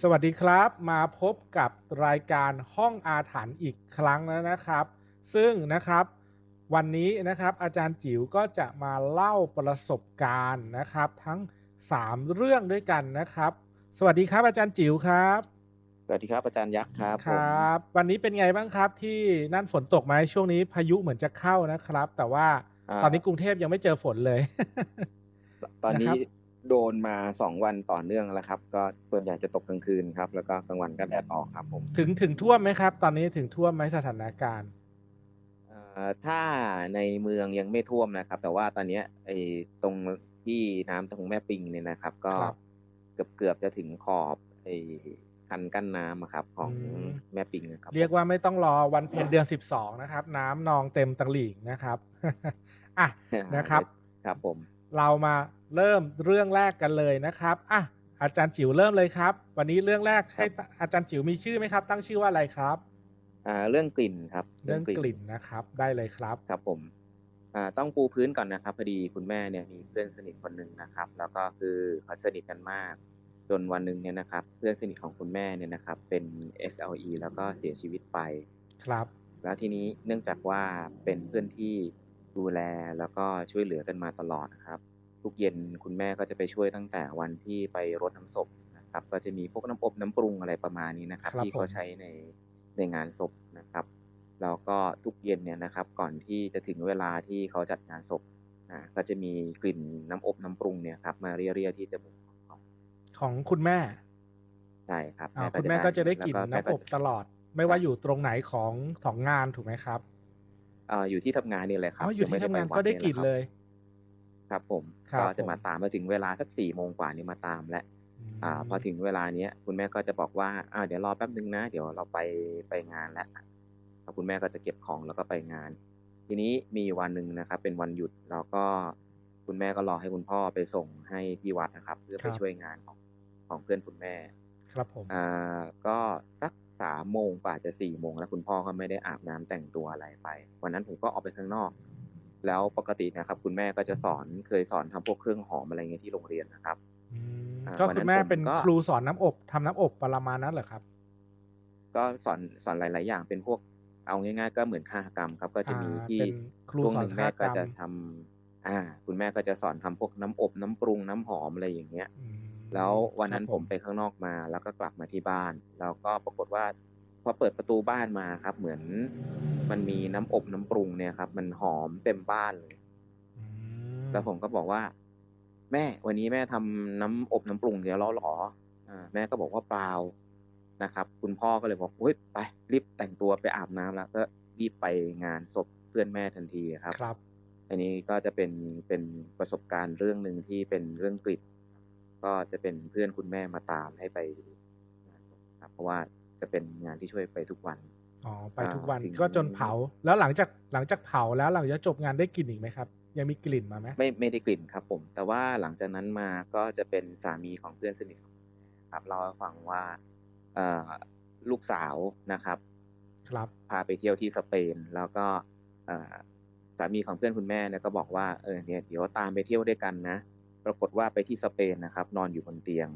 สวัสดีครับ มาพบกับรายการห้องอาถรรพ์อีกครั้งแล้วนะครับ ซึ่งนะครับวันนี้นะครับอาจารย์จิ๋วก็จะมาเล่าประสบการณ์นะครับ ทั้ง 3 เรื่องด้วยกันนะครับ สวัสดีครับอาจารย์จิ๋วครับ สวัสดีครับอาจารย์ยักษ์ครับคผรมับ วันนี้เป็นไงบ้างครับที่นั่นฝนตกไหมช่วงนี้พายุเหมือนจะเข้านะครับ แต่ว่าอ่าตอนนี้กรุงเทพยังไม่เจอฝนเลย ตอนนะคนี้รับ โดนมาสองวันต่อเนื่องแล้วครับ ก็ส่วนใหญ่จะตกกลางคืนครับ แล้วก็กลางวันก็แดดออกครับผมถึงถึงท่วมไหมครับ ตอนนี้ถึงท่วมไหมสถานการณ์เอ่อถ้าในเมืองยังไม่ท่วมนะครับ แต่ว่าตอนเนี้ยไอ้ตรงที่น้ำตรงแม่ปิงเนี่ยนะครับ ก็ครับเกือบเกือบจะถึงขอบไอ้คันกั้นน้ำอะครับ ของอืม แม่ปิงนะครับเรียกว่าไม่ต้องรอวันเพ็ญเดือน12นะครับ น้ำนองเต็มตลิ่งนะครับ อะผมนะครับ ครับผม เรามา เริ่มเรื่องแรกกันเลยนะครับอะอาจารย์จิ๋วเริ่มเลยครับ วันนี้เรื่องแรกให้ตอาจารย์จิ๋วมีชื่อไหมครับ ตั้งชื่อว่าอะไรครับอ่าเรื่องกลิ่นครับ เรื่องกลิ่นนะครับ ได้เลยครับครับผมอ่าต้องปูพื้นก่อนนะครับพอดีคุณแม่เนี่ยมีเพื่อนสนิทคนหนึ่งนะครับ แล้วก็คือเขาสนิทกันมาก จนวันหนึ่งเนี่ยนะครับ เพื่อนสนิทของคุณแม่เนี่ยนะครับ เป็น SLE แล้วก็เสียชีวิตไปครับ แล้วทีนี้เนื่องจากว่าเป็นเพื่อนที่ดูแลแล้วก็ช่วยเหลือกันมาตลอดนะครับ ทุกเย็นคุณแม่ก็จะไปช่วยตั้งแต่วันที่ไปรดน้ำศพนะครับ ก็จะมีพวกน้ำอบน้ำปรุงอะไรประมาณนี้นะครับครับที่เขาผมใช้ในในงานศพนะครับแล้วก็ทุกเย็นเนี่ยนะครับ ก่อนที่จะถึงเวลาที่เขาจัดงานศพอ่าก็จะมีกลิ่นน้ำอบน้ำปรุงเนี่ยครับ มาเรียๆที่จมูกของเขาของคุณแม่ใช่ครับอ่าคุณแม่ก็จะได้กลิ่นแล้วแม่น้ำอบตลอด ไม่ว่าอยู่ตรงไหนของของงานถูกไหมครับเอ่ออยู่ที่ทำงานนี่เลยครับอ๋ออยู่ที่ยังทำม่งานปวัก็ได้แหะกลิ่นครับเลย ครับผมครับก็จะมาผมตามมาถึงเวลาสักสี่โมงกว่านี่มาตามแล้วอ่าพอถึงเวลาเนี้ยคุณแม่ก็จะบอกว่าอ่าเดี๋ยวรอแป๊บนึงนะ เดี๋ยวเราไปไปงานแล้วแล้วคุณแม่ก็จะเก็บของแล้วก็ไปงาน ทีนี้มีอยู่วันหนึ่งนะครับ เป็นวันหยุดแล้วก็คุณแม่ก็รอให้คุณพ่อไปส่งให้ที่วัดนะครับ เพื่อไปช่วยงานของของเพื่อนคุณแม่ ครับผมอ่าก็สักสามโมงกว่าจะสี่โมงแล้วคุณพ่อก็ไม่ได้อาบน้ำแต่งตัวอะไรไป วันนั้นผมก็ออกไปข้างนอก แล้วปกตินะครับ คุณแม่ก็จะสอนเคยสอนทำพวกเครื่องหอมอะไรเงี้ยที่โรงเรียนนะครับอืมอ่าก็วันนั้นคุณแม่ผมเป็นก็ครูสอนน้ำอบทำน้ำอบประมาณนั้นเหรอครับ ก็สอนสอนหลาย ๆ อย่างเป็นพวกเอาง่ายๆ ก็เหมือนคาหกรรมครับ ก็จะมีอ่าที่เป็นครูช่วงสหอนนึ่งคาแม่หกก็รรมจะทำอ่า คุณแม่ก็จะสอนทำพวกน้ำอบน้ำปรุงน้ำหอมอะไรอย่างเงี้ยอืมแล้ววันนั้นครับผมไปข้างนอกมา แล้วก็กลับมาที่บ้าน แล้วก็ปรากฏว่าพ อเปิดประตูบ้านมาครับ เหมือนมันมีน้ำอบน้ำปรุงเนี่ยครับ มันหอมเต็มบ้านเลยอืแล้วผมก็บอกว่า แม่วันนี้แม่ทำน้ำอบน้ำปรุงเดี๋ยวเราหรออ่าแม่ก็บอกว่าเปล่านะครับ คุณพ่อก็เลยบอกเฮ้ยไปรีบแต่งตัวไปอาบน้ำแล้ว ก็รีบไปงานศพเพื่อนแม่ทันทีครับครับ อันนี้ก็จะเป็นเป็นประสบการณ์เรื่องหนึ่งที่เป็นเรื่องกลิ่นก็จะเป็นเพื่อนคุณแม่มาตามให้ไปงานศพครับเพราะว่า จะเป็นงานที่ช่วยไปทุกวันอ๋อไปทุกวันอ่าถึงก็จนเผา แล้วหลังจากหลังจากเผาแล้วหลังจากจบงานได้กลิ่นอีกไหมครับ ยังมีกลิ่นมาไหมไม่ไม่ได้กลิ่นครับผม แต่ว่าหลังจากนั้นมาก็จะเป็นสามีของเพื่อนสนิทของผมครับเล่าให้ฟังว่าเอ่อลูกสาวนะครับ ครับพาไปเที่ยวที่สเปน แล้วก็เอ่อสามีของเพื่อนคุณแม่เนี่ยก็บอกว่าเออเนี่ยเดี๋ยวตามไปเที่ยวด้วยกันนะ ปรากฏว่าไปที่สเปนนะครับ นอนอยู่บนเตียง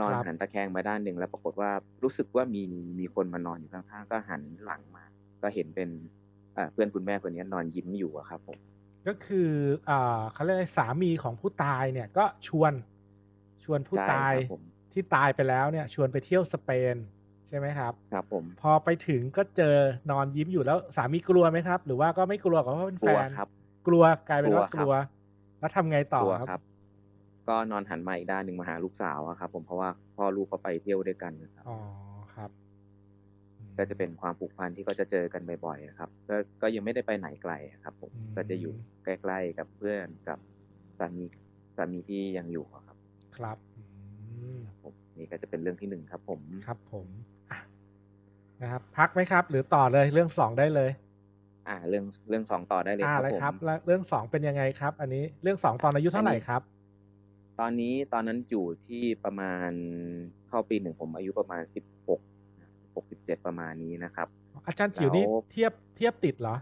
นอนครับหันตะแคงมาด้านหนึ่งแล้วปรากฏว่ารู้สึกว่ามีมีคนมานอนอยู่ข้างๆก็หันหลังมา ก็เห็นเป็นเอ่อเพื่อนคุณแม่คนนี้นอนยิ้มอยู่อะครับผมก็คืออ่าเขาเรียกอะไรสามีของผู้ตายเนี่ยก็ชวนชวนผู้ใช่ตายครับผมที่ตายไปแล้วเนี่ย ชวนไปเที่ยวสเปนใช่ไหมครับ ครับผม พอไปถึงก็เจอนอนยิ้มอยู่แล้วสามีกลัวไหมครับ หรือว่าก็ไม่กลัวเพราะว่าเป็นกแฟลัวนครับกลัวกลายเป็นว่ากกลัวครับกลัว แล้วทำไงต่อกลัวครับครับ ก็นอนหันมาอีกด้านหนึ่งมาหาลูกสาวอะครับ ผมเพราะว่าพ่อลูกเขาไปเที่ยวด้วยกันนะครับอ๋อครับอืมก็จะเป็นความผูกพันที่ก็จะเจอกันบ่อยๆครับก็ก็ยังไม่ได้ไปไหนไกลครับ ผมอืมก็จะอยู่ใกล้ๆกับเพื่อนกับสามีสามีที่ยังอยู่อะครับ ครับอืมผมนี่ก็จะเป็นเรื่องที่หนึ่งครับ ผมครับ ผมอะนะครับ พักไหมครับ หรือต่อเลยเรื่องสองได้เลย อ่า เรื่องเรื่องสองต่อได้เลยอ่าครับเลยผมครับแล้วเรื่องสองเป็นยังไงครับ อันนี้เรื่องสองตอนอายุเท่าไหร่ครับ ตอนนี้ตอนนั้นอยู่ที่ประมาณเข้าปีหนึ่งผมอายุประมาณสิบหกหกสิบเจ็ดประมาณนี้นะครับ อาจารย์จิ๋วนี่แล้วเทียบเทียบติดเหรอ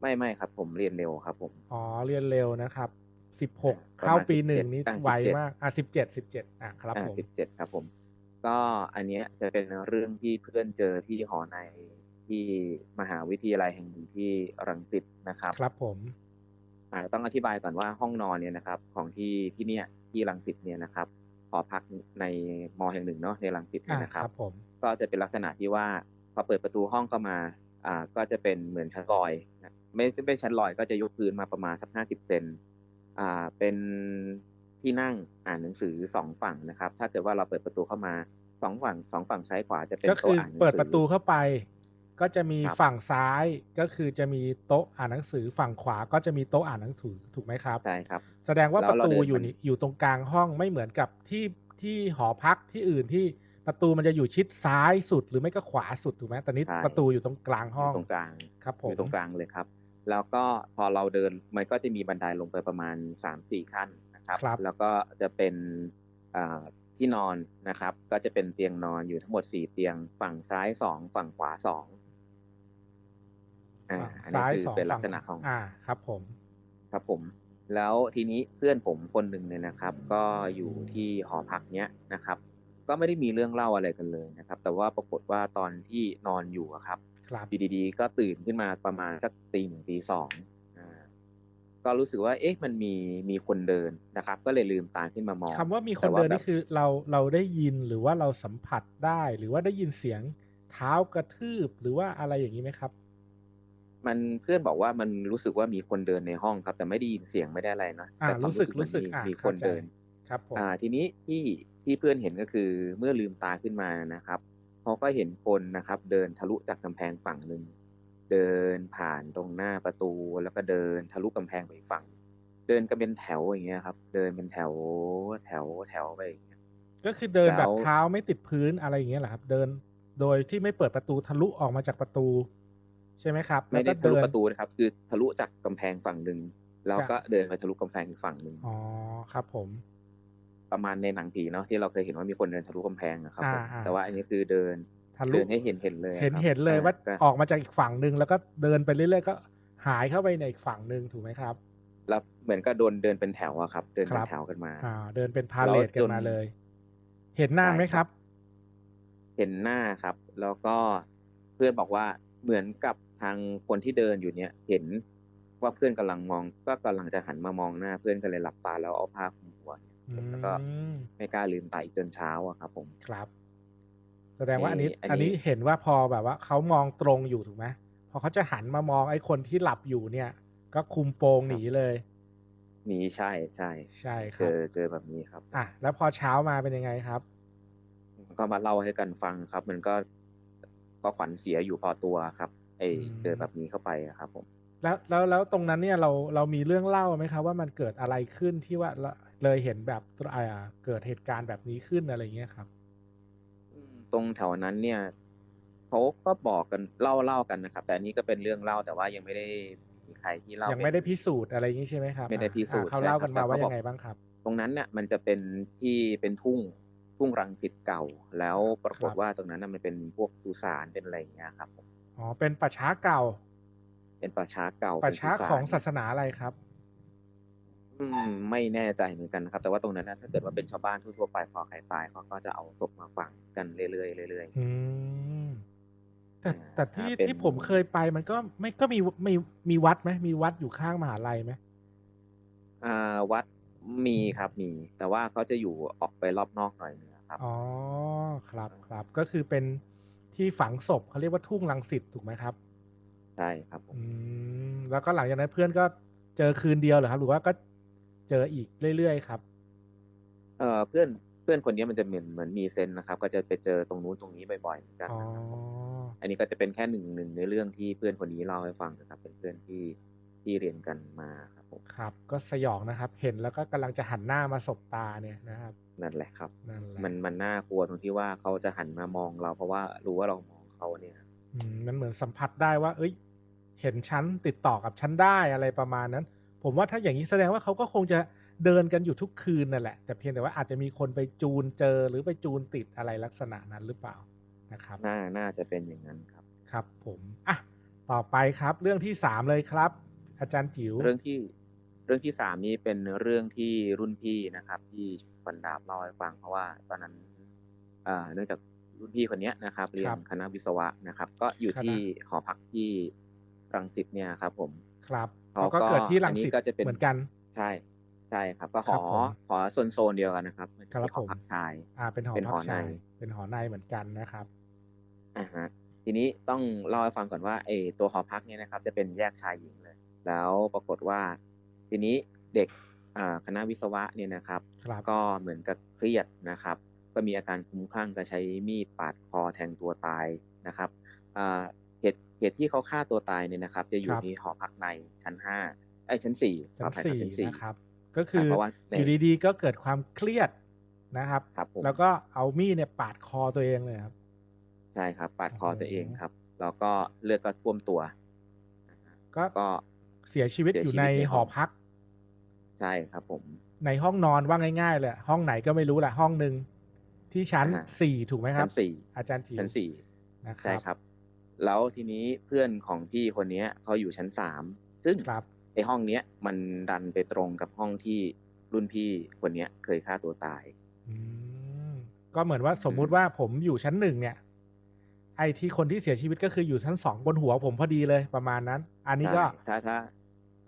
ไม่ไม่ครับ ผมเรียนเร็วครับ ผมอ๋อเรียนเร็วนะครับสิบหกประมาณเข้าปีหนึ่ง17นี่อะไว17มากอะสิบเจ็ดสิบเจ็ดอะครับอ่าผมสิบเจ็ดครับผม ก็อันเนี้ยจะเป็นเรื่องที่เพื่อนเจอที่หอในที่มหาวิทยาลัยแห่งหนึ่งที่รังสิตนะครับ ครับผม อ่าต้องอธิบายก่อนว่าห้องนอนเนี่ยนะครับ ของที่ที่เนี่ยที่รังสิตเนี่ยนะครับหอพักในมอแห่งหนึ่งเนาะในรังสิตอ่าเนี่ยนะคครัรับบผมก็จะเป็นลักษณะที่ว่าพอเปิดประตูห้องเข้ามาอ่าก็จะเป็นเหมือนชั้นลอยนะไม่ใช่เป็นชั้นลอยก็จะยกพื้นมาประมาณสักห้าสิบเซนอ่าเป็นที่นั่งอ่านหนังสือสองฝั่งนะครับ ถ้าเกิดว่าเราเปิดประตูเข้ามาสองฝั่งสองฝั่งซ้ายขวาจะเป็นก็คืโต๊ะออ่านหนังสือเปิดประตูเข้าไป ก็จะมีครับ ฝั่งซ้ายก็คือจะมีโต๊ะอ่านหนังสือ ฝั่งขวาก็จะมีโต๊ะอ่านหนังสือถูกไหมครับ ใช่ครับ แสดงว่าแล้ปวระเราตูเดินอยู่มัน นี่อยู่ตรงกลางห้องไม่เหมือนกับที่ที่หอพักที่อื่นที่ประตูมันจะอยู่ชิดซ้ายสุดหรือไม่ก็ขวาสุดถูกไหมตอนนี้ใช่ ประตูอยู่ตรงกลางอห้อยู่งตรงกลาง ครับผอมยู่ตรงกลางเลยครับ แล้วก็พอเราเดินมันก็จะมีบันไดลงไปประมาณสามสี่ขั้นนะครับ ครับ แล้วก็จะเป็นอ่าที่นอนนะครับ ก็จะเป็นเตียงนอนอยู่ทั้งหมดสี่เตียง ฝั่งซ้ายสองฝั่งขวาส องอ่าฝั่งอันนี้ซ้ายคือสองเป็นลัฝั่กงษณะของอ่าครับ ผมครับผม แล้วทีนี้เพื่อนผมคนหนึ่งเนี่ยนะครับ ก็อยู่ที่หอพักเนี้ยนะครับ ก็ไม่ได้มีเรื่องเล่าอะไรกันเลยนะครับ แต่ว่าปรากฏว่าตอนที่นอนอยู่อะครับครับอยู่ดีๆก็ตื่นขึ้นมาประมาณสักตีหนึ่งตีสองอ่าก็รู้สึกว่า เอ๊ะมันมีมีคนเดินนะครับ ก็เลยลืมตาขึ้นมามองคำว่ามีคนแต่เดินแบบนี่คือ เราเราได้ยินหรือว่าเราสัมผัสได้ หรือว่าได้ยินเสียงเท้ากระทืบหรือว่าอะไรอย่างนี้ไหมครับ มันเพื่อนบอกว่ามันรู้สึกว่ามีคนเดินในห้องครับ แต่ไม่ได้ยินเสียงไม่ได้อะไรนะอ่าแต่ความรู้สึกมันรู้สึกมีอ่ามีคเข้านใจเดินครับผมอ่า ทีนี้ที่ที่เพื่อนเห็นก็คือเมื่อลืมตาขึ้นมานะครับเขาก็เห็นคนนะครับ เดินทะลุจากกำแพงฝั่งหนึ่งเดินผ่านตรงหน้าประตูแล้วก็เดินทะลุกำแพงไปอีกฝั่ง เดินกันเป็นแถวอย่างเงี้ยครับ เดินเป็นแถวแถวแถวไปอย่างเงี้ยก็คือเดินแบบแล้วเท้าไม่ติดพื้นอะไรอย่างเงี้ยเหรอครับ เดินโดยที่ไม่เปิดประตูทะลุออกมาจากประตู ใช่ไหมครับ ไม่ได้แล้วก็ทะลุเนประตูนะครับ คือทะลุจากกำแพงฝั่งหนึ่งแล้วก็เดินไปทะลุกำแพงอีกฝั่งหนึ่งอ๋อครับ ผม ประมาณในหนังผีเนาะที่เราเคยเห็นว่ามีคนเดินทะลุกำแพงนะครับผมอ่าอ่าแต่ว่าอันนี้คือเดินทะลุเดินให้เห็นเห็นเลย เห็นครับเห็นเลยว่าก็ออกมาจากอีกฝั่งหนึ่งแล้วก็เดินไปเรื่อยๆก็หายเข้าไปในอีกฝั่งหนึ่งถูกไหมครับ แล้วเหมือนก็โดนเดินเป็นแถวอะครับ เดินเป็ครันบแถวกันมาอ่าเดินเป็นพาเลทแล้วกัจนนมาเลย เห็นหน้าไหมใช่คครัรับบเห็นหน้าครับ แล้วก็เพื่อนบอกว่าเหมือนกับ ทางคนที่เดินอยู่เนี่ยเห็นว่าเพื่อนกำลังมอง ก็กำลังจะหันมามองหน้าเพื่อนก็เลยหลับตาแล้วเอาผ้าคลุมหัวเนี่ยอืแล้วก็มไม่กล้าลืมตาอีกจนเช้าอะครับผมครับ แสดงว่าอันนี้นี่อันอันนี้นี้เห็นว่าพอแบบว่าเขามองตรงอยู่ถูกไหมพอเขาจะหันมามองไอ้คนที่หลับอยู่เนี่ย ก็คุมโปงหนีเลยหนีใช่ใช่ใช่คเจรับอเจอแบบนี้ครับ อะแล้วพอเช้ามาเป็นยังไงครับก็มาเล่าให้กันฟังครับ มันก็ก็ขวัญเสียอยู่พอตัวครับ ไออืมเจอแบบนี้เข้าไปอะครับผมแล้วแล้วแล้วตรงนั้นเนี่ยเราเรามีเรื่องเล่าไหมครับว่ามันเกิดอะไรขึ้นที่ว่าเราเลยเห็นแบบอ่าเกิดเหตุการณ์แบบนี้ขึ้นอะไรอย่างเงี้ยครับอืมตรงแถวนั้นเนี่ยเขาก็บอกกันเล่าเล่ากันนะครับ แต่อันนี้ก็เป็นเรื่องเล่าแต่ว่ายังไม่ได้มีใครที่เล่ายังเป็นไม่ได้พิสูจน์อะไรอย่างนี้ใช่ไหมครับ ไม่ได้อะพิสูจน์อะเขาใช่เล่าครักับนมาแต่ว่าเขาบยัอกงไงบ้างครับ ตรงนั้นเนี่ยมันจะเป็นที่เป็นทุ่งทุ่งรังสิตเก่า แล้วปรากฏครับว่าตรงนั้นน่ะมันเป็นพวกสุสานเป็นอะไรอย่างเงี้ยครับผม อ๋อ เป็นป่าช้าเก่า เป็นป่าช้าเก่าป่าเป็นช้าสุสนของศาสนาอะไรครับ อืม ไม่แน่ใจเหมือนกันนะครับ แต่ว่าตรงนั้นนะถ้าเกิดว่าเป็นชาวบ้านทั่วๆไปพอใครตายเขาก็จะเอาศพมาฝังกันเรื่อยๆเรื่อยอืมแต่อ่าแต่ที่ถ้าเป็นที่ผมเคยไปมันก็ไม่ก็มีมีมีวัดไหมมีวัดอยู่ข้างมหาลัยไหมๆอ่าวัดมีครับมี แต่ว่าเขาจะอยู่ออกไปรอบนอกหน่อยนึงครับอ๋อครับครับก็คือเป็น ที่ฝังศพเขาเรียกว่าทุ่งลังสิตถูกไหมครับ ใช่ครับผมอืมแล้วก็หลังจากนั้นเพื่อนก็เจอคืนเดียวเหรอครับ หรือว่าก็เจออีกเรื่อยๆครับ เอ่อเพื่อนเพื่อนคนนี้มันจะเหมือนเหมือนมีเซนส์นะครับ ก็จะไปเจอตรงนู้นตรงนี้บ่อยๆเหมือนกันอ๋ออันนี้ก็จะเป็นแค่หนึ่งหนึ่งในเรื่องที่เพื่อนคนนี้เล่าให้ฟังนะครับเป็นเพื่อนที่ ที่เรียนกันมาครับผมครับ ก็สยองนะครับ เห็นแล้วก็กำลังจะหันหน้ามาสบตาเนี่ยนะครับ นั่นแหละครับนั่นแหละมันมันน่ากลัวตรงที่ว่าเขาจะหันมามองเราเพราะว่ารู้ว่าเรามองเขาเนี่ยอืมมันเหมือนสัมผัสได้ว่า เอ้ย เห็นฉันติดต่อกับฉันได้อะไรประมาณนั้น ผมว่าถ้าอย่างนี้แสดงว่าเขาก็คงจะเดินกันอยู่ทุกคืนนั่นแหละ แต่เพียงแต่ว่าอาจจะมีคนไปจูนเจอหรือไปจูนติดอะไรลักษณะนั้นหรือเปล่านะครับ น่าน่าจะเป็นอย่างนั้นครับ ครับผมอะต่อไปครับเรื่องที่สามเลยครับ อาจารย์จิ๋วเรื่องที่เรื่องที่สามนี้เป็นเรื่องที่รุ่นพี่นะครับ ที่ฟันดาบเล่าให้ฟังเพราะว่า ตอนนั้นอ่าเนื่องจากรุ่นพี่คนเนี้ยนะครับ เรียคนรับคณะวิศวะนะครับ ก็อยู่คณะที่หอพักที่รังสิตเนี่ยครับ ผมครับเขาเขาก็ก็เกิดที่รัอังนนี้สิตก็จะเป็นเหมือนกัน ใช่ ใช่ครับ ก็หครัอบผมหอโซนโซนเดียวกันนะครับมันครัที่บหอผมพักชาย อ่า เป็นหอเป็นพัหกอในชายเป็นหอในเหมือนกันนะครับอ่าฮะทีนี้ต้องเล่าให้ฟังก่อนว่าไอ้ตัวหอพักเนี่ยนะครับ จะเป็นแยกชายหญิงเลย แล้วปรากฏว่าทีนี้เด็กอ่าคณะวิศวะเนี่ยนะครับครับก็เหมือนกับเครียดนะครับ ก็มีอาการคลุ้มคลั่งก็ใช้มีดปาดคอแทงตัวตายนะครับอ่าเหตุเหตุที่เขาฆ่าตัวตายเนี่ยนะครับ จะอยู่ที่หอพักในชั้นห้าไอ้ยชั้นสี่ขชั้อนอภัยครับสี่ชั้นสี่นะครับ ก็คือเพราะว่าในอยู่ดีๆก็เกิดความเครียดนะครับครับผมแล้วก็เอามีดเนี่ยปาดคอตัวเองเลยครับ ใช่ครับ ปาดคอโอ้โหตัวเองครับ แล้วก็เลือดก็ท่วมตัวนะฮะก็ก็ เสียชีวิตเสียอยู่ชีในวิตในหห้อองพัก ใช่ครับผม ในห้องนอนว่าง่ายๆเลยห้องไหนก็ไม่รู้แหละห้องหนึ่งที่ชั้นอ่าสี่ถูกไหมครัชั้บนสี่อาจารย์จิ๋วชั้นสี่นะคใช่รับครับ แล้วทีนี้เพื่อนของพี่คนเนี้ยเขาอยู่ชั้นสามซึ่งครับไอห้องเนี้ยมันดันไปตรงกับห้องที่รุ่นพี่คนเนี้ยเคยฆ่าตัวตายอืมก็เหมือนว่าสมมุติว่าผมอยู่ชั้นหนึ่งเนี่ย ไอ้ที่คนที่เสียชีวิตก็คืออยู่ชั้นสองบนหัวผมพอดีเลยประมาณนั้น อันนี้ก็ใช่ถ้าถ้า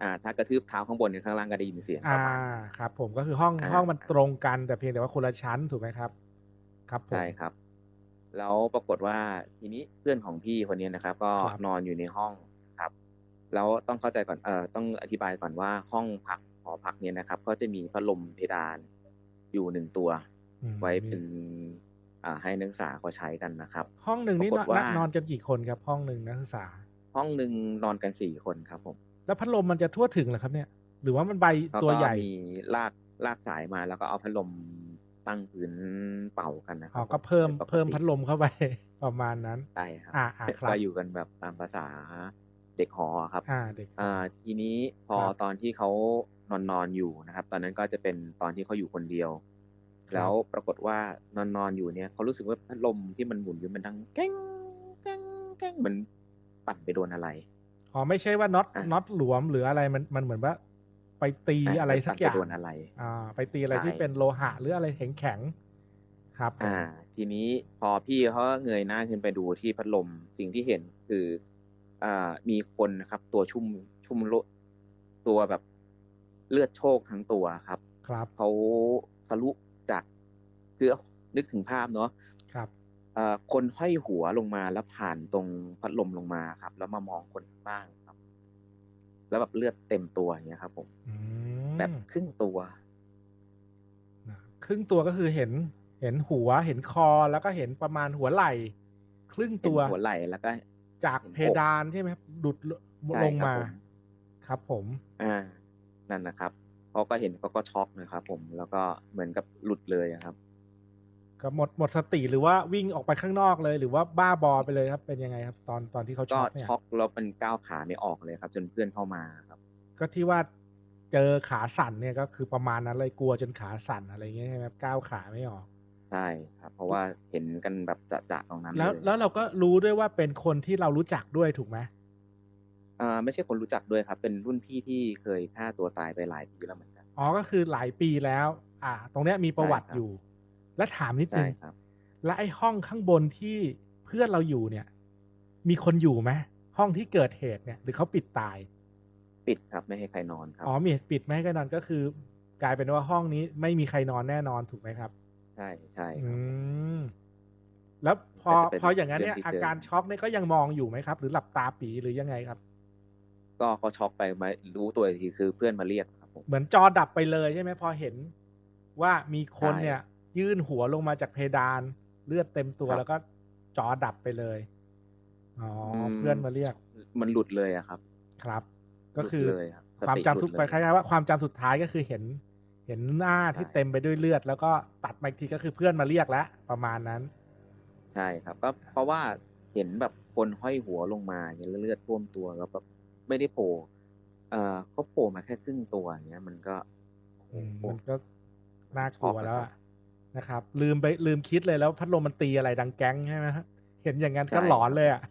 อ่าถ้ากระทืบเท้าข้างบนเนี่ยข้างล่างก็ได้ยินเสียงปอ่าระมาณครับ ผมก็คือห้องอ่าห้องมันตรงกันแต่เพียงแต่ว่าคนละชั้นถูกไหมครับ ครับผมใช่ครับ แล้วปรากฏว่าทีนี้เพื่อนของพี่คนเนี้ยนะครับ ก็ครับนอนอยู่ในห้องครับ แล้วต้องเข้าใจก่อนเอ่อต้องอธิบายก่อนว่าห้องพักหอพักเนี่ยนะครับ ก็จะมีพัดลมเพดานอยู่หนึ่งตัวอืมไว้เป็นอ่าให้นักศึกษาเขาใช้กันนะครับ ห้องหนึ่งนี่ปรากฏนอนว่านอนกันกี่คนครับ ห้องหนึ่งนักศึกษา ห้องหนึ่งนอนกันสี่คนครับผม แล้วพัดลมมันจะทั่วถึงเหรอครับเนี่ย หรือว่ามันใบเขาตัวก็ใหญ่มีลากลากสายมาแล้วก็เอาพัดลมตั้งพื้นเป่ากันนะคอ๋รัอบก็เพิ่มป็นปกติเพิ่มพัดลมเข้าไปประมาณนั้นใช่ครับอ่าอ่าครับก็อยู่กันแบบตามภาษาเด็กหอครับ อ่าเด็กอ่าทีนี้พอครับตอนที่เขานอนนอนอยู่นะครับ ตอนนั้นก็จะเป็นตอนที่เขาอยู่คนเดียวครับแล้วปรากฏว่านอนนอนอยู่เนี่ยเขารู้สึกว่าพัดลมที่มันหมุนอยู่มันดังแก้งแก้งแก้งเหมือนปั่นไปโดนอะไร อ๋อไม่ใช่ว่าน็อตอ่าน็อตหลวมหรืออะไรมันมันเหมือนว่า ไปตีอ่าอะไรมันสัปั่กนอไปย่างโดนอะไร อ่า ไปตีอะไรใช่ที่เป็นโลหะหรืออะไรแข็งแข็งๆครับผมอ่า ทีนี้พอพี่เขาเงยหน้าขึ้นไปดูที่พัดลมสิ่งที่เห็นคืออ่ามีคนนะครับ ตัวชุ่มชุ่มโลตัวแบบเลือดโชกทั้งตัวครับ ครับ เขาทะลุจากคือนึกถึงภาพเนาะครับ เอ่อคนห้อยหัวลงมาแล้วผ่านตรงพัดลมลงมาครับ แล้วมามองคนข้างล่างครับ แล้วแบบเลือดเต็มตัวอย่างเงี้ยครับ ผมอืมแบบครึ่งตัวนะครึ่งตัวก็คือเห็น เห็นหัวเห็นคอแล้วก็เห็นประมาณหัวไหล่ ครึ่งเห็นตัวหัวไหล่แล้วก็ จากเห็นเพดานใช่ไหมครับดุดลใช่ลงครับมา ผม ครับผม อ่า นั่นนะครับเขาก็เห็นเขาก็ช็อกนะครับ ผมแล้วก็เหมือนกับหลุดเลยอะครับ ก็หมดหมดสติหรือว่าวิ่งออกไปข้างนอกเลย หรือว่าบ้าบอไปเลยครับ เป็นยังไงครับ ตอนตอนที่เขาก็ช็อกเนี่ยช็อกแล้วมันก้าวขาไม่ออกเลยครับ จนเพื่อนเข้ามาครับ ก็ที่ว่าเจอขาสั่นเนี่ยก็คือประมาณนั้นเลยกลัวจนขาสั่นอะไรอย่างเงี้ยใช่ไหมครับก้าวขาไม่ออก ใช่ครับ เพราะว่าเห็นกันแบบจะๆตรงนั้นแล้วเลยแล้วเราก็รู้ด้วยว่าเป็นคนที่เรารู้จักด้วยถูกไหมอ่าไม่ใช่คนรู้จักด้วยครับ เป็นรุ่นพี่ที่เคยฆ่าตัวตายไปหลายปีแล้วเหมือนกัน อ๋อก็คือหลายปีแล้ว อ่า ตรงเนี้ยมีประวัติใช่ครับ อยู่ แล้วถามนิดใช่นึงครับแล้วไอ้ห้องข้างบนที่เพื่อนเราอยู่เนี่ย มีคนอยู่ไหมห้องที่เกิดเหตุเนี่ย หรือเขาปิดตาย ปิดครับไม่ให้ใครนอนครับอ๋อมีปิดไม่ให้ใครนอนก็คือ กลายเป็นว่าห้องนี้ไม่มีใครนอนแน่นอนถูกไหมครับ ใช่ใช่อืครับมแล้วพอก็จะเป็นพออย่างนั้นเนี่ยเรื่องที่อาเจอการช็อกเนี่ยก็ยังมองอยู่ไหมครับ หรือหลับตาปีหรือยังไงครับ ก็เขาช็อกไปมารู้ตัวอีกทีคือเพื่อนมาเรียกครับผมเหมือนจอดับไปเลยใช่ไหมพอเห็นว่ามีคนใช่เนี่ย ยื่นหัวลงมาจากเพดานเลือดเต็มตัวครับแล้วก็จอดับไปเลย อ๋ออมเพื่อนมาเรียก มันหลุดเลยอะครับ ครับหก็ลุดคือเลยครับสความติจำหทุลุกดไปเลยคล้ายๆว่าความจำสุดท้ายก็คือเห็น เห็นหน้าที่ใช่เต็มไปด้วยเลือด แล้วก็ตัดมาอีกทีก็คือเพื่อนมาเรียกแล้วประมาณนั้น ใช่ครับ ก็เพราะว่าเห็นแบบคนห้อยหัวลงมาอย่างเงี้ยแล้วเลือดท่วมตัวแล้วแบบไม่ได้โผล่เอ่อเขาโผล่มาแค่ครึ่งตัวอย่างเงี้ย มันก็อืมโอ้มันโหก็น่ากลัวช็อกอะแล้วครับอะ นะครับ ลืมไปลืมคิดเลยแล้วพัดลมมันตีอะไรดังแก๊งใช่ไหมฮะเห็นอย่างนั้นก็ใช่หลอนครับเลยอะ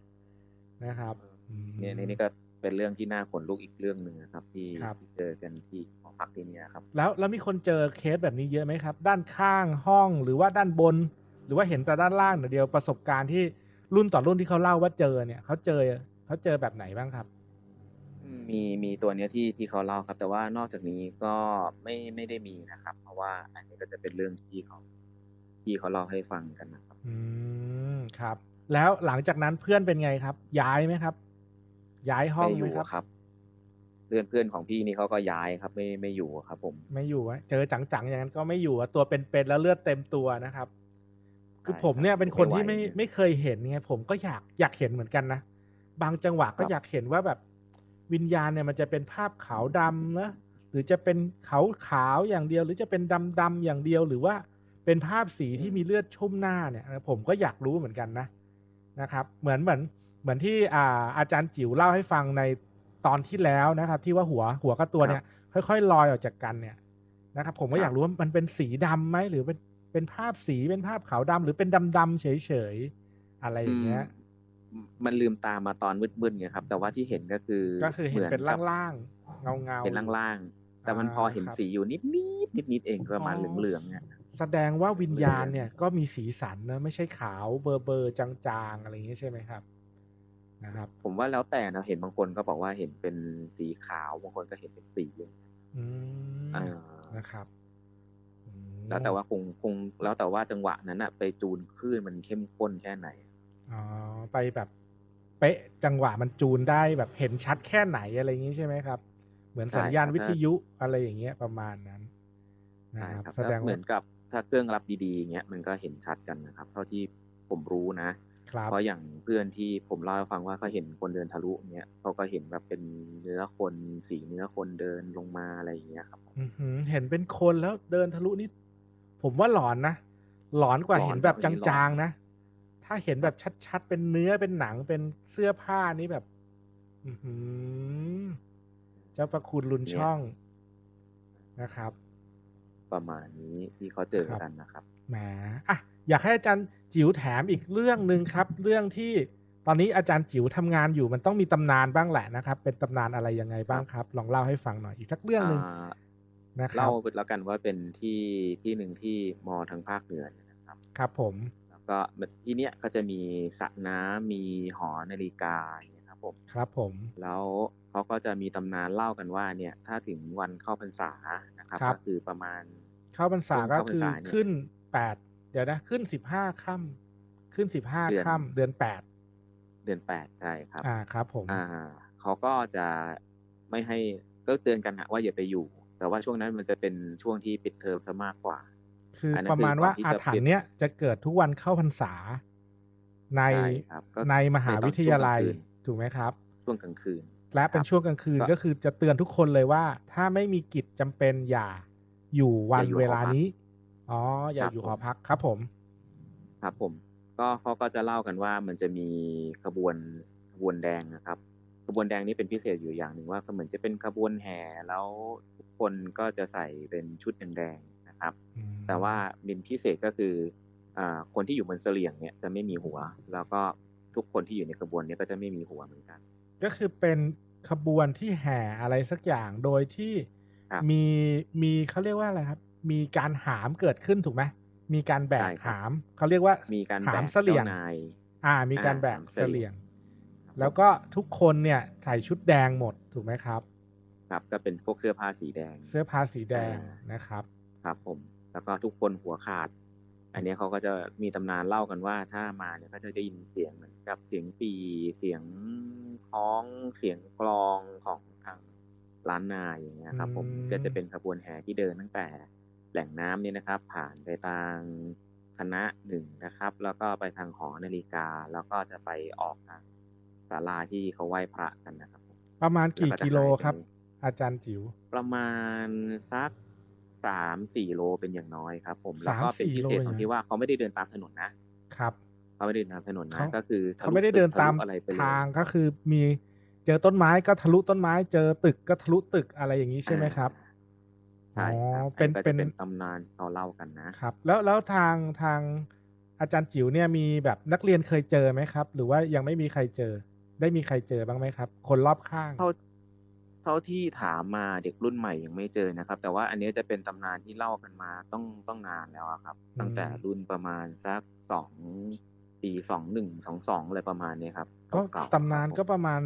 นะครับอืมเนี่ยนี่นี่ก็เป็นเรื่องที่น่าขนลุกอีกเรื่องหนึ่งนะครับ ที่ครับที่เจอกันที่หอพักที่เนี่ยครับ แล้วแล้วมีคนเจอเคสแบบนี้เยอะไหมครับ ด้านข้างห้องหรือว่าด้านบน หรือว่าเห็นแต่ด้านล่างอย่างเดียวประสบการณ์ที่รุ่นต่อรุ่นที่เขาเล่าว่าเจอเนี่ยเขาเจอเขาเจอแบบไหนบ้างครับอื มมีมีตัวเนี้ยที่ที่เขาเล่าครับ แต่ว่านอกจากนี้ก็ไม่ไม่ได้มีนะครับ เพราะว่าอันนี้ก็จะเป็นเรื่องที่เขาที่เขาเล่าให้ฟังกันนะครับ อืมครับ แล้วหลังจากนั้นเพื่อนเป็นไงครับ ย้ายไหมครับ ย้ายห้องไม่อไหมยู่ครับ ครับ เพื่อนเพื่อนของพี่นี่เขาก็ย้ายครับ ไม่ไม่อยู่ครับ ผม ไม่อยู่อะเจอจังๆอย่างนั้นก็ไม่อยู่อะตัวเป็นๆแล้วเลือดเต็มตัวนะครับ คือใช่ผมครับเนี่ยเป็นคนที่ไม่ไม่ไหวไม่เคยเห็นไงผมก็อยากอยากเห็นเหมือนกันนะบางจังหวะก็ครับ อยากเห็นว่าแบบ วิญญาณเนี่ยมันจะเป็นภาพขาวดำนะหรือจะเป็นขาวขาวๆอย่างเดียว หรือจะเป็นดำดำๆอย่างเดียวหรือว่าเป็นภาพสีที่มีเลือดชุ่มหน้าเนี่ยผมก็อยากรู้เหมือนกันนะนะครับ เหมือนเหมือนเหมือนที่อ่าอาจารย์จิ๋วเล่าให้ฟังในตอนที่แล้วนะครับ ที่ว่าหัวหัวกับตัวเนี่ยค่อยๆลอยออกจากกันเนี่ยนะครับ ผมก็ครับอยากรู้ว่ามันเป็นสีดำไหมหรือเป็นเป็นภาพสีเป็นภาพขาวดำหรือเป็นดำๆเฉยๆอะไรอย่างเงี้ยอื มมันลืมตามาตอนมืดๆไงครับ แต่ว่าที่เห็นก็คือก็คือเห็นเป็นมืกับล่างๆเงาๆเห็นล่างๆ แต่มันพอเห็นครับสีอยู่นิดนิดๆนิดๆเองประมาณเหลืองๆเนี่ยแสดงว่าวิญญาณเนี่ยก็มีสีสันนะไม่ใช่ขาวเบอร์เบอร์ๆจางๆอะไรอย่างเงี้ยใช่ไหมครับนะครับ ผมว่าแล้วแต่นะเห็นบางคนก็บอกว่าเห็นเป็นสีขาวบางคนก็เห็นเป็นสีอืมอ่านะครับอืมแล้วแต่ว่าคงคงแล้วแต่ว่าจังหวะนั้นอะไปจูนคลื่นมันเข้มข้นแค่ไหน อ๋อไปแบบเป๊ะจังหวะมันจูนได้แบบเห็นชัดแค่ไหนอะไรอย่างงี้ใช่ไหมครับ เหมือนใช่สัญญาณครับวิทยุอะไรอย่างเงี้ยประมาณนั้นนะใช่ครับครับแสดงเหมืว่าอนกับถ้าเครื่องรับดีๆอย่างเงี้ยมันก็เห็นชัดกันนะครับ เท่าที่ผมรู้นะครับเพราะอย่างเพื่อนที่ผมเล่าให้ฟังว่าเขาเห็นคนเดินทะลุเงี้ยเขาก็เห็นแบบเป็นเนื้อคนสีเนื้อคนเดินลงมาอะไรอย่างเงี้ยครับอือหือเห็นเป็นคนแล้วเดินทะลุนี่ผมว่าหลอนนะหลอนกว่าหลอนเห็นแบบอันนี้หลอนจางๆนะ ถ้าเห็นแบบชัดๆ เป็นเนื้อเป็นหนังเป็นเสื้อผ้านี่แบบ อือหือเจ้าประคุณลุนช่องนะครับ ประมาณนี้ที่เขาเจอครับกันนะครับแหมอะอยากให้อาจารย์จิ๋วแถมอีกเรื่องหนึ่งครับ เรื่องที่ตอนนี้อาจารย์จิ๋วทำงานอยู่มันต้องมีตำนานบ้างแหละนะครับ เป็นตำนานอะไรยังไงบ้างครับ ลองเล่าให้ฟังหน่อยอีกสักเรื่องหนึ่งอ่านะครับเล่าแล้วกันว่าเป็นที่ที่หนึ่งที่มอทางภาคเหนือเนี่ยนะครับ ครับผม แล้วก็ที่เนี้ยก็จะมีสระน้ำมีหอนาฬิกาอย่างเงี้ยครับผมครับผม แล้วเขาก็จะมีตำนานเล่ากันว่าเนี่ยถ้าถึงวันเข้าพรรษานะครับครับก็คือประมาณ เข้าพรรษาก็เข้าพรรคือษาเนี่ยขึ้นแปดเดี๋ยวนะขึ้นสิบห้าค่ำขึ้นสิบห้าเดือนค่ำเดือนแปดเดือนแปดใช่ครับ อ่าครับผมอ่าเขาก็จะไม่ให้ก็เตือนกันนะว่าอย่าไปอยู่ แต่ว่าช่วงนั้นมันจะเป็นช่วงที่ปิดเทอมซะมากกว่า คืออนนั้นประมาณว่าคือก่อนที่อาจะถรรปิดพ์เนี้ยจะเกิดทุกวันเข้าพรรษา ในใช่ครับก็ในมหาวิทยาลัยในตอนช่วงกลางคืนถูกไหมครับ ช่วงกลางคืน และเป็นครับช่วงกลางคืนก็ก็คือจะเตือนทุกคนเลยว่า ถ้าไม่มีกิจจำเป็นอย่าอยู่วันอย่าอยู่เวลาหอพักนี้ อ๋อ อย่าครับอยู่ผมหอพักครับผม ครับผม ก็เขาก็จะเล่ากันว่ามันจะมีขบวนขบวนแดงนะครับขบวนแดงนี้เป็นพิเศษอยู่อย่างหนึ่งว่าเหมือนจะเป็นขบวนแห่แล้วทุกคนก็จะใส่เป็นชุดแดงๆนะ ครับอืมแต่ว่าเป็นพิเศษก็คืออ่าคนที่อยู่บนเสลี่ยงเนี่ยจะไม่มีหัว แล้วก็ทุกคนที่อยู่ในขบวนเนี้ก็จะไม่มีหัวเหมือนกัน ก็คือเป็นขบวนที่แห่อะไรสักอย่างโดยที่ครับมีมีเขาเรียกว่าอะไรครับ มีการหามเกิดขึ้นถูกไหมมีการแบใช่กครับหามเขาเรียกว่ามีการหาแบมกเสลี่ยงเจ้านายอ่า มีการอ่าแบกหามเสเสลี่ลี่ยยงงแล้วก็ทุกคนเนี่ยใส่ชุดแดงหมดถูกไหมครับ ครับก็เป็นพวกเสื้อผ้าสีแดง เสื้อผ้าสีแดงอ่านนะครับ ครับผม แล้วก็ทุกคนหัวขาด อันเนี้ยเขาก็จะมีตำนานเล่ากันว่า ถ้ามาเนี่ยก็จะได้ยินเสียงเหมือนกับเสียงปีเสียงคล้องเสียงกลองของทางล้านนาอย่างเงี้ยครับผมอืมก็จะเป็นขบวนแห่ที่เดินตั้งแต่แหล่งน้ำเนี่ยนะครับ ผ่านไปทางคณะหนึ่งนะครับ แล้วก็ไปทางหอนาฬิกา แล้วก็จะไปออกทางศาลาที่เขาไหว้พระกันนะครับผมประมาณกี่แล้วก็จะกิโลหายไปครับ อาจารย์จิ๋วประมาณสัก สามสี่โลเป็นอย่างน้อยครับ ผมแล้วก็สามสี่เป็นพิเศษโลตรงเลยที่นะว่าเขาไม่ได้เดินตามถนนนะครับเขาไม่ได้เดินตามถนนนะเขาก็คือทะลุเขาไม่ได้เดินตึกตามทะลุอะไรไปเลยทางก็คือมีเจอต้นไม้ก็ทะลุต้นไม้ เจอตึกก็ทะลุตึกอะไรอย่างนี้ใช่ไหมครับใช่ครับอ๋อเป็นอัก็จะเป็นเป็นตำนานเขาเล่ากันนะครับ แล้วแล้วทางทางอาจารย์จิ๋วเนี่ยมีแบบนักเรียนเคยเจอไหมครับ หรือว่ายังไม่มีใครเจอ ได้มีใครเจอบ้างไหมครับ คนรอบข้างเท่า เท่าที่ถามมาเด็กรุ่นใหม่ยังไม่เจอนะครับ แต่ว่าอันเนี้ยจะเป็นตำนานที่เล่ากันมาต้องต้องนานแล้วอะครับอืตั้งแต่มรุ่นประมาณสักสองปีสองหนึ่งสองสองอะไรประมาณเนี้ยครับก็เก่าๆตำนานครับผมก็ประมาณ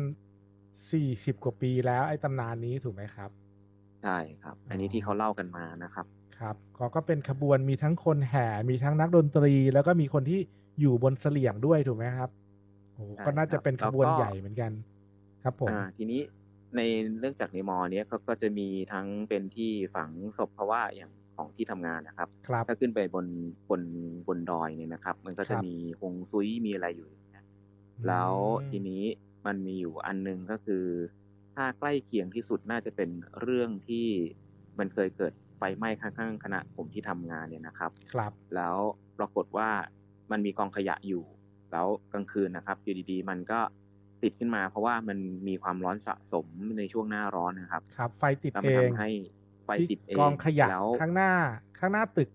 สี่สิบกว่าปีแล้วไอ้ตำนานนี้ถูกไหมครับใช่ครับอ๋อัอนนี้ที่เขาเล่ากันมานะครับครับก็ก็เป็นขบวนมีทั้งคนแห่มีทั้งนักดนตรี แล้วก็มีคนที่อยู่บนเสลี่ยงด้วยถูกไหมครับโอ้โหใช่ก็น่าคจะรับเป็นขแล้วบวนก็ใหญ่เหมือนกัน ครับผมอ่าทีนี้ ในเนื่องจากในมอเนี้ยเขาก็จะมีทั้งเป็นที่ฝังศพเพราะว่าอย่างของที่ทำงานนะครับครับ ถ้าขึ้นไปบนบนบนดอยเนี่ยนะครับ มันก็คจะรับมีฮวงซุยมีอะไรอยู่อย่างเงี้ยอืแล้วทีมนี้มันมีอยู่อันหนึงก็คือ ถ้าใกล้เคียงที่สุดน่าจะเป็นเรื่องที่มันเคยเกิดไฟไหม้ข้างๆคณะผมที่ทำงานเนี่ยนะครับ ครับ แล้วปรากฏว่ามันมีกองขยะอยู่ แล้วกลางคืนนะครับอยู่ดีๆ มันก็ ติดขึ้นมา เพราะว่ามันมีความร้อนสะสมในช่วงหน้าร้อนนะครับ ครับ ไฟติดแล้วเอมันงทำให้ไฟที่ติดเอกองงขยะแล้วข้างหน้า ข้างหน้าตึก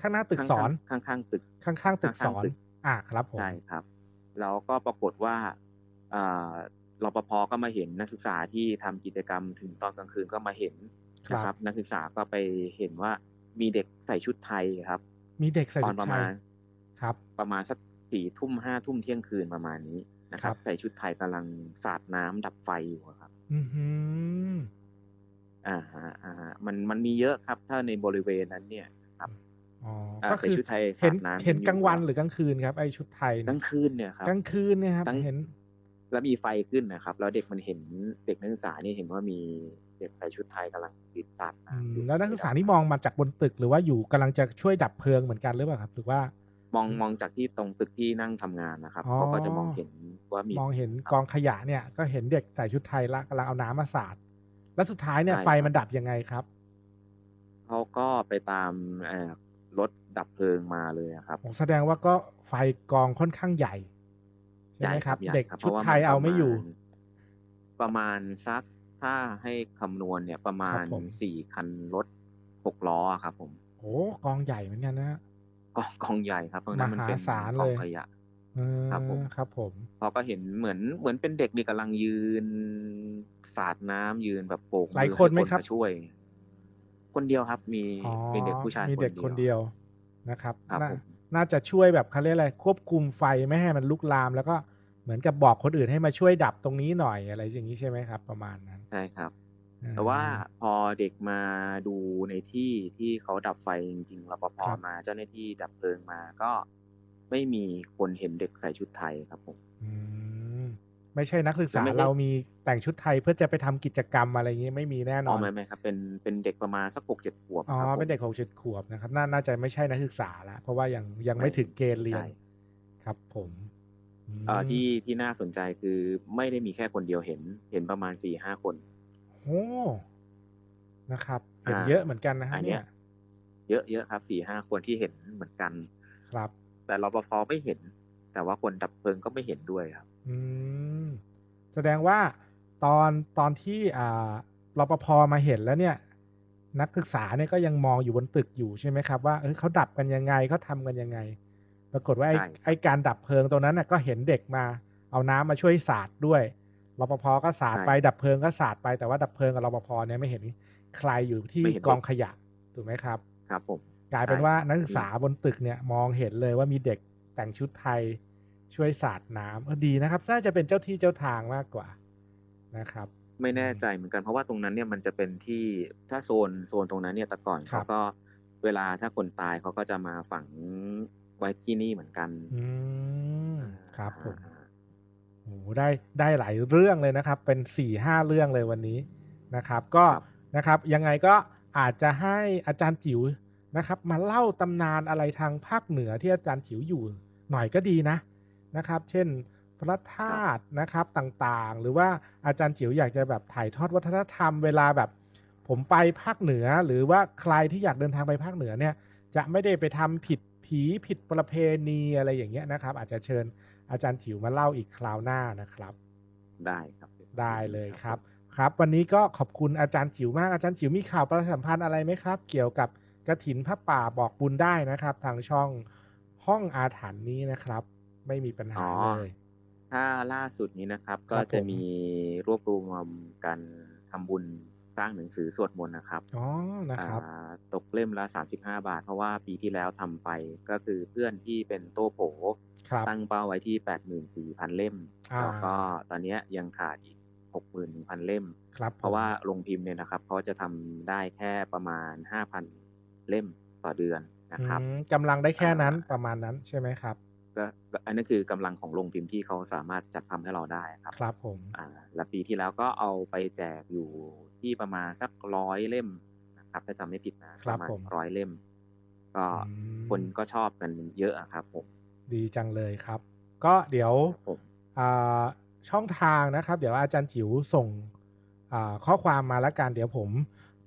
ข้างหน้าตึกข้างสข้าองนข้างข้างๆตึก ข้างๆตึกสข้างอๆนตึกอ่าครับผมใช่ครับ แล้วก็ปรากฏว่าอ่ารปภก็มาเห็นนักศึกษาที่ทำกิจกรรมถึงตอนกลางคืนก็มาเห็นคนะรัครับบนักศึกษาก็ไปเห็นว่ามีเด็กใส่ชุดไทยครับ มีเด็กใส่ตอชุนดประไทมายณครับ ประมาณสักสี่ทุ่มห้าทุ่มเที่ยงคืนประมาณนี้ นะคครัรับบใส่ชุดไทยกำลังสาดน้ำดับไฟอยู่อะครับอือหืออ่าฮะอ่าฮะมันมันมีเยอะครับ ถ้าในบริเวณนั้นเนี่ยครับอ๋ออ่าก็ใส่คือชุดไทยเห็สานดน้ำเห็นอยู่กลางวันแล้วหรือกลางคืนครับไอ้ชุดไทยกเนี่ลายงคืนเนี่ยครับกลางคืนเนี่ยครับตั้งเห็น แล้วมีไฟขึ้นนะครับ แล้วเด็กมันเห็นเด็กนักศึกษานี่เห็นว่ามีเด็กใส่ชุดไทยกำลังติดสาดอืมน้ำอยู่แล้วนักศึกษานี่มองมาจากบนตึกหรือว่าอยู่กำลังจะช่วยดับเพลิงเหมือนกันหรือเปล่าครับ หรือว่า มองมองจากที่ตรงตึกที่นั่งทำงานนะครับอ๋อ เขาก็จะมองเห็นว่ามี มองเห็นกองขยะเนี่ย ก็เห็นเด็กใส่ชุดไทยละกำลังเอาน้ำมาสาดแล้วสุดท้ายเนี่ยใช่ไฟครับมันดับยังไงครับ เขาก็ไปตามเอ่อรถดับเพลิงมาเลยอะครับ ผมแสดงว่าก็ไฟกองค่อนข้างใหญ่ ใช่ไหมครับ ใหญ่เด็กครับชุดพระว่ไทยเอาไม่อยู่ ประมาณสักถ้าให้คำนวณเนี่ยประมาครัณบผม สี่คันรถหกล้ออะครับผม โอ้กองใหญ่เหมือนกันนะฮะ กอง กองใหญ่ครับตรงนั้นมันมหาเป็นศาลกเลองยขยะ เออครับ ผมครับผมเขาก็เห็นเหมือนเหมือนเป็นเด็กนี่กำลังยืน สาดน้ำยืนแบบโบกหลายมือคนไหมให้ครับ มาช่วย คนเดียวครับ มีอ๋อ มีเด็กผู้ชายมีเด็กคนเดียวนะครับครับน่าผม น่าจะช่วยแบบเขาเรียกอะไร ควบคุมไฟไม่ให้มันลุกลาม แล้วก็เหมือนกับบอกคนอื่นให้มาช่วยดับตรงนี้หน่อยอะไรอย่างนี้ใช่ไหมครับ ประมาณนั้น ใช่ครับอืม แต่ว่าพอเด็กมาดูในที่ที่เขาดับไฟจริงๆรปภครับมาเจ้าหน้าที่ดับเพลิงมาก็ไม่มีคนเห็นเด็กใส่ชุดไทยครับผมอืมไม่ใช่นักศึกษาแต่ไม่ได้เรามีแต่งชุดไทยเพื่อจะไปทำกิจกรรมอะไรอย่างนี้ไม่มีแน่นอ๋ออนไม่ไม่ครับเป็นเป็นเด็กประมาณสักหกเจ็ดขวบอ๋อครับผมเป็นเด็กหกเจ็ดขวบนะครับน่าน่าจะไม่ใช่นักศึกษาละเพราะว่ายังยังไม่ไม่ถึงเกณฑ์เรียนใช่ครับผมมเอ่อที่ที่น่าสนใจคือไม่ได้มีแค่คนเดียวเห็น เห็นประมาณสี่ห้าคน โอ้นะครับเห็นอ่าเยอะเหมือนกันนะฮะอันเนี้เนี่ยยเยอะเยอะครับสี่ห้าคนที่เห็นเหมือนกัน ครับ แต่รปภไม่เห็น แต่ว่าคนดับเพลิงก็ไม่เห็นด้วยครับ อืมแสดงว่าตอนตอนที่อ่ารปภมาเห็นแล้วเนี่ย นักศึกษาเนี่ยก็ยังมองอยู่บนตึกอยู่ใช่ไหมครับ ว่าเออเขาดับกันยังไงเขาทำกันยังไง ปรากฏว่าไอ้ใช่ครับไอ้การดับเพลิงตรงนั้นน่ะก็เห็นเด็กมา เอาน้ำมาช่วยสาดด้วย รปภก็สาดไปดับเพลิงก็สาดไปแต่ว่าดับเพลิงกับรปภเนี่ยไม่เห็นใครอยู่ที่ไม่เห็นกองขยะถูกไหมครับ ครับผมกลายเป็นใช่ว่าครับนักศึกษาบนตึกเนี่ยมองเห็นเลยว่ามีเด็กแต่งชุดไทยช่วยสาดน้ำเออดีนะครับ น่าจะเป็นเจ้าที่เจ้าทางมากกว่านะครับ ไม่แน่ใจเหมือนกันเพราะว่าตรงนั้นเนี่ยมันจะเป็นที่ถ้าโซนโซนตรงนั้นเนี่ยแต่ก่อนครัเขาบก็เวลาถ้าคนตายเขาก็จะมาฝังไว้ที่นี่เหมือนกันอืมครับผมอ่าโอ้โห ได้ได้หลายเรื่องเลยนะครับ เป็นสี่ห้าเรื่องเลยวันนี้นะครับ ก็ครับนะครับยังไงก็อาจจะให้อาจารย์จิ๋วนะครับ มาเล่าตำนานอะไรทางภาคเหนือที่อาจารย์จิ๋วอยู่หน่อยก็ดีนะนะครับ เช่นพระธาตุนะครับต่างๆ หรือว่าอาจารย์จิ๋วอยากจะแบบถ่ายทอดวัฒนธรรมเวลาแบบ ผมไปภาคเหนือ หรือว่าใครที่อยากเดินทางไปภาคเหนือเนี่ย จะไม่ได้ไปทำผิดผีผิดประเพณีอะไรอย่างเงี้ยนะครับ อาจจะเชิญ อาจารย์จิ๋วมาเล่าอีกคราวหน้านะครับ ได้ครับ ได้เลยครับ ครับ วันนี้ก็ขอบคุณอาจารย์จิ๋วมากอาจารย์จิ๋วมีข่าวประชาสัมพันธ์อะไรไหมครับ เกี่ยวกับกระถินพระป่าบอกบุญได้นะครับ ทางช่องห้องอาถรรพ์นี้นะครับ ไม่มีปัญหาอ๋อเลยถ้าล่าสุดนี้นะครับคก็รับจะผมมีรวบรวมกันทำบุญส ร้างหนังสือสวดมนต์นะครับอ๋อนะครับอ่าตกเล่มละ 35 บาท เพราะว่าปีที่แล้วทำไปก็คือเพื่อนที่เป็นโต้โผครับตั้งเป้าไว้ที่ 84,000 เล่มอ่าแล้วก็ตอนเนี้ยยังขาดอีก 61,000 เล่มครับเพราะว่าผมโรงพิมพ์เนี่ยนะครับเขาจะทำได้แค่ประมาณ 5,000 เล่มต่อเดือนนะครับอืมกำลังได้แค่นั้นอ่าประมาณนั้นใช่ไหมครับก็ก็อันนั้นคือกำลังของโรงพิมพ์ที่เขาสามารถจัดทำให้เราได้ครับ ครับผมอ่าและปีที่แล้วก็เอาไปแจกอยู่ ที่ประมาณสักร้อยเล่มนะครับถ้าจำไม่ผิดนะประมาณร้อยเล่ม ก็อืมคนก็ชอบกันเยอะอะครับผมดีจังเลยครับ ก็เดี๋ยวครับผมอ่าช่องทางนะครับ เดี๋ยวอาจารย์จิ๋วส่งอ่าข้อความมาแล้วกันเดี๋ยวผม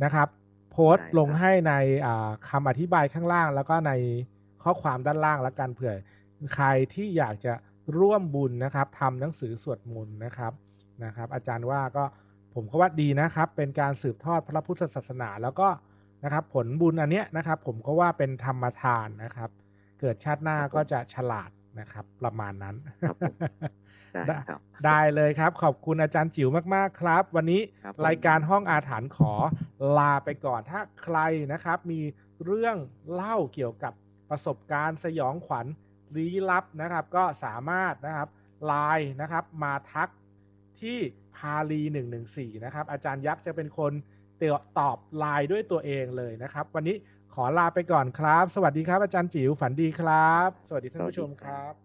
นะครับ โพสต์ลงให้ในอ่าคำอธิบายข้างล่าง แล้วก็ในข้อความด้านล่างแล้วกันเผื่อใครที่อยากจะร่วมบุญนะครับทำหนังสือสวดมนต์นะครับนะครับ อาจารย์ว่าก็ ผมก็ว่าดีนะครับ เป็นการสืบทอดพระพุทธศาสนา แล้วก็นะครับผลบุญอันเนี้ยนะครับ ผมก็ว่าเป็นธรรมทานนะครับ เกิดชาติหน้าก็จะฉลาดนะครับ ประมาณนั้นครับผมได้ได้ครับได้เลยครับ ขอบคุณอาจารย์จิ๋วมากๆครับ วันนี้ครับผมรายการห้องอาถรรพ์ขอลาไปก่อนถ้าใครนะครับ มีเรื่องเล่าเกี่ยวกับประสบการณ์สยองขวัญลี้ลับนะครับ ก็สามารถนะครับไลน์นะครับ มาทักที่ พาลี114นะครับอาจารย์ยักษ์จะเป็นคนตอบไลน์ด้วยตัวเองเลยนะครับ วันนี้ขอลาไปก่อนครับ สวัสดีครับอาจารย์จิ๋วฝันดีครับ สวัสดีท่านผู้ชมครับ